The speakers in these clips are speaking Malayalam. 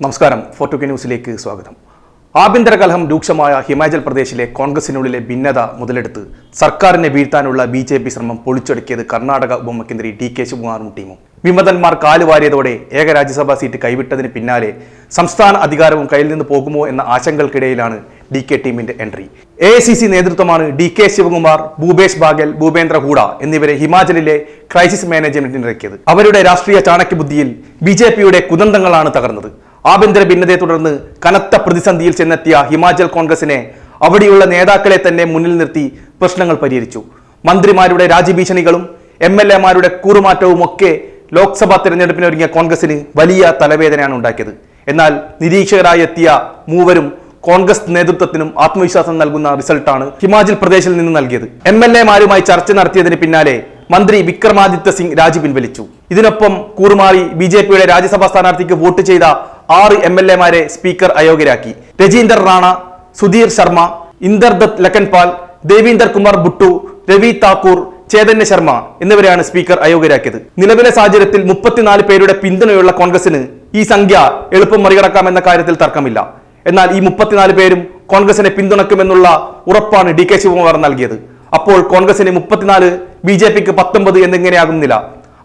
നമസ്കാരം. ഫോർട്ടു കെ ന്യൂസിലേക്ക് സ്വാഗതം. ആഭ്യന്തര കലഹം രൂക്ഷമായ ഹിമാചൽ പ്രദേശിലെ കോൺഗ്രസിനുള്ളിലെ ഭിന്നത മുതലെടുത്ത് സർക്കാരിനെ വീഴ്ത്താനുള്ള ബി ജെ പി ശ്രമം പൊളിച്ചടുക്കിയത് കർണാടക ഉപമുഖ്യമന്ത്രി ഡി കെ ശിവകുമാറും ടീമും. വിമതന്മാർ കാലുവാരിയതോടെ ഏക രാജ്യസഭാ സീറ്റ് കൈവിട്ടതിന് പിന്നാലെ സംസ്ഥാന അധികാരവും കയ്യിൽ നിന്ന് പോകുമോ എന്ന ആശങ്കകൾക്കിടയിലാണ് ഡി കെ ടീമിന്റെ entry. A I C C നേതൃത്വമാണ് ഡി കെ ശിവകുമാർ ഭൂപേഷ് ബാഗൽ ഭൂപേന്ദ്ര ഹൂഡ എന്നിവരെ ഹിമാചലിലെ ക്രൈസിസ് മാനേജ്മെന്റിന് ഇറക്കിയത് അവരുടെ രാഷ്ട്രീയ ചാണക്യബുദ്ധിയിൽ ബി ജെ പിയുടെ കുതന്ത്രങ്ങളാണ് തകർന്നത്. ആഭ്യന്തര ഭിന്നതയെ തുടർന്ന് കനത്ത പ്രതിസന്ധിയിൽ ചെന്നെത്തിയ ഹിമാചൽ കോൺഗ്രസിനെ അവിടെയുള്ള നേതാക്കളെ തന്നെ മുന്നിൽ നിർത്തി പ്രശ്നങ്ങൾ പരിഹരിച്ചു. മന്ത്രിമാരുടെ രാജ്യഭീഷണികളും എം എൽ എമാരുടെ കൂറുമാറ്റവും ഒക്കെ ലോക്സഭാ തെരഞ്ഞെടുപ്പിനൊരുങ്ങിയ കോൺഗ്രസിന് വലിയ തലവേദനയാണ് ഉണ്ടാക്കിയത്. എന്നാൽ നിരീക്ഷകരായി എത്തിയ മൂവരും കോൺഗ്രസ് നേതൃത്വത്തിനും ആത്മവിശ്വാസം നൽകുന്ന റിസൾട്ടാണ് ഹിമാചൽ പ്രദേശിൽ നിന്ന് നൽകിയത്. എം എൽ എമാരുമായി ചർച്ച നടത്തിയതിന് പിന്നാലെ മന്ത്രി വിക്രമാദിത്യ സിംഗ് രാജി പിൻവലിച്ചു. ഇതിനൊപ്പം കൂറുമാറി ബി ജെ പിയുടെ രാജ്യസഭാ സ്ഥാനാർത്ഥിക്ക് വോട്ട് ചെയ്ത ആറ് എം എൽ എമാരെ സ്പീക്കർ അയോഗ്യരാക്കി. രജീന്ദർ റാണ സുധീർ ശർമ്മ ഇന്ദർദത്ത് ലക്കൻപാൽ ദേവീന്ദർ കുമാർ ബുട്ടു രവി താക്കൂർ ചേതന്യ ശർമ്മ എന്നിവരെയാണ് സ്പീക്കർ അയോഗ്യരാക്കിയത്. നിലവിലെ സാഹചര്യത്തിൽ മുപ്പത്തിനാല് പേരുടെ പിന്തുണയുള്ള കോൺഗ്രസിന് ഈ സംഖ്യ എളുപ്പം മറികടക്കാമെന്ന കാര്യത്തിൽ തർക്കമില്ല. എന്നാൽ ഈ മുപ്പത്തിനാല് പേരും കോൺഗ്രസിനെ പിന്തുണക്കുമെന്നുള്ള ഉറപ്പാണ് ഡി കെ ശിവകുമാർ നൽകിയത്. അപ്പോൾ കോൺഗ്രസിന് മുപ്പത്തിനാല് ബി ജെ പിക്ക് പത്തൊമ്പത് എന്നിങ്ങനെയാകുന്നില്ല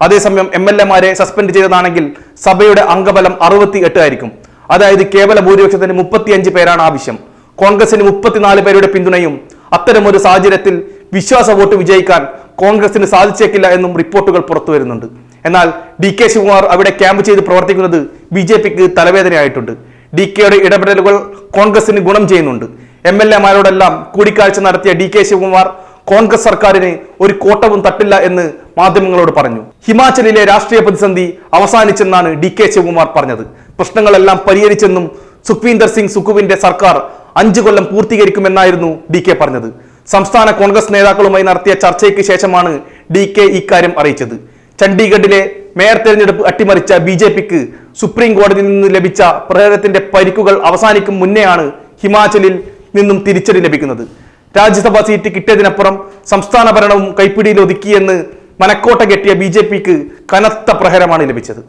അതേസമയം എം എൽ എമാരെ സസ്പെൻഡ് ചെയ്തതാണെങ്കിൽ സഭയുടെ അംഗബലം അറുപത്തി എട്ട് ആയിരിക്കും. അതായത് കേവല ഭൂരിപക്ഷത്തിന് മുപ്പത്തിയഞ്ച് പേരാണ് ആവശ്യം. കോൺഗ്രസിന് മുപ്പത്തിനാല് പേരുടെ പിന്തുണയും അത്തരമൊരു സാഹചര്യത്തിൽ വിശ്വാസ വോട്ട് വിജയിക്കാൻ കോൺഗ്രസിന് സാധിച്ചേക്കില്ല എന്നും റിപ്പോർട്ടുകൾ പുറത്തു വരുന്നുണ്ട്. എന്നാൽ ഡി കെ ശിവകുമാർ അവിടെ ക്യാമ്പ് ചെയ്ത് പ്രവർത്തിക്കുന്നത് ബി ജെ പിക്ക് തലവേദനയായിട്ടുണ്ട്. ഡി കെയുടെ ഇടപെടലുകൾ കോൺഗ്രസിന് ഗുണം ചെയ്യുന്നുണ്ട്. എം എൽ എമാരോടെല്ലാം കൂടിക്കാഴ്ച നടത്തിയ ഡി കെ ശിവകുമാർ കോൺഗ്രസ് സർക്കാരിന് ഒരു കോട്ടവും തട്ടില്ല എന്ന് മാധ്യമങ്ങളോട് പറഞ്ഞു. ഹിമാചലിലെ രാഷ്ട്രീയ പ്രതിസന്ധി അവസാനിച്ചെന്നാണ് ഡി കെ ശിവകുമാർ പറഞ്ഞത്. പ്രശ്നങ്ങളെല്ലാം പരിഹരിച്ചെന്നും സുഖ്വീന്ദർ സിംഗ് സുഖുവിന്റെ സർക്കാർ അഞ്ചു കൊല്ലം പൂർത്തീകരിക്കുമെന്നായിരുന്നു ഡി കെ പറഞ്ഞത്. സംസ്ഥാന കോൺഗ്രസ് നേതാക്കളുമായി നടത്തിയ ചർച്ചയ്ക്ക് ശേഷമാണ് ഡി കെ ഇക്കാര്യം അറിയിച്ചത്. ചണ്ഡീഗഡിലെ മേയർ തെരഞ്ഞെടുപ്പ് അട്ടിമറിച്ച ബി ജെ പിക്ക് സുപ്രീം കോടതിയിൽ നിന്ന് ലഭിച്ച പ്രഹരത്തിന്റെ പരിക്കുകൾ അവസാനിക്കും മുന്നെയാണ് ഹിമാചലിൽ നിന്നും തിരിച്ചടി ലഭിക്കുന്നത്. രാജ്യസഭാ സീറ്റ് കിട്ടിയതിനപ്പുറം സംസ്ഥാന ഭരണവും കൈപ്പിടിയിൽ ഒതുക്കിയെന്ന് മനക്കോട്ട കെട്ടിയ ബി ജെ പിക്ക് കനത്ത പ്രഹരമാണ് ലഭിച്ചത്.